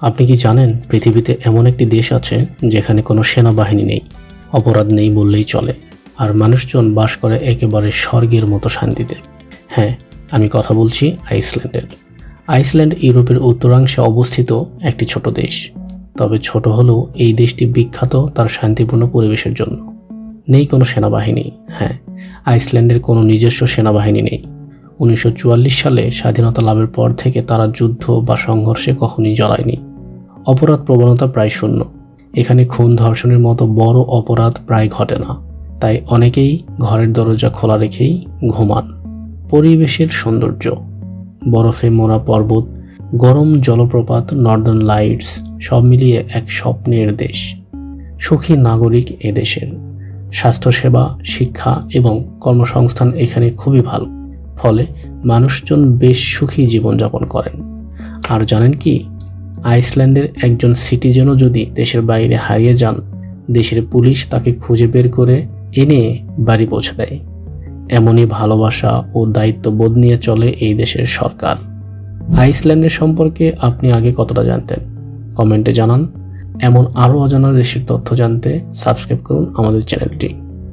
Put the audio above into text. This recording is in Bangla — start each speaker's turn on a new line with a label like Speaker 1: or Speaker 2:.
Speaker 1: আপনি কি জানেন পৃথিবীতে এমন একটি দেশ আছে যেখানে কোনো সেনাবাহিনী নেই? অপরাধ নেই বললেই চলে। আর মানুষজন বাস করে একেবারে স্বর্গের মতো শান্তিতে। হ্যাঁ আমি কথা বলছি আইসল্যান্ডের। আইসল্যান্ড ইউরোপের উত্তরাংশে অবস্থিত একটি ছোট দেশ। তবে ছোট হলেও এই দেশটি বিখ্যাত তার শান্তিপূর্ণ পরিবেশের জন্য। নেই কোনো সেনাবাহিনী। হ্যাঁ আইসল্যান্ডের কোনো নিজস্ব সেনাবাহিনী নেই। উনিশশো চুয়াল্লিশ সালে স্বাধীনতা লাভের পর থেকে তারা যুদ্ধ বা সংঘর্ষে কখনই জড়ায়নি। অপরাধ প্রবণতা প্রায় শূন্য। এখানে খুন ধর্ষণের মতো বড় অপরাধ প্রায় ঘটে না। তাই অনেকেই ঘরের দরজা খোলা রেখেই ঘুমান। পরিবেশের সৌন্দর্য। বরফে মোড়া পর্বত, গরম জলপ্রপাত নর্দার্ন লাইটস সব মিলিয়ে এক স্বপ্নের দেশ। সুখী নাগরিক এদেশের স্বাস্থ্যসেবা, শিক্ষা এবং কর্মসংস্থান এখানে খুবই ভালো। ফলে মানুষজন বেশ সুখী জীবনযাপন করেন। আর জানেন কি? আইসল্যান্ডের একজন সিটিজেনও যদি দেশের বাইরে হারিয়ে যান, দেশের পুলিশ তাকে খুঁজে বের করে এনে বাড়ি পৌঁছে দেয়। এমনই ভালোবাসা ও দায়িত্ববোধ নিয়ে চলে এই দেশের সরকার। আইসল্যান্ডের সম্পর্কে আপনি আগে কতটা জানতেন? কমেন্টে জানান। এমন আরও অজানা দেশের তথ্য জানতে সাবস্ক্রাইব করুন আমাদের চ্যানেলটি।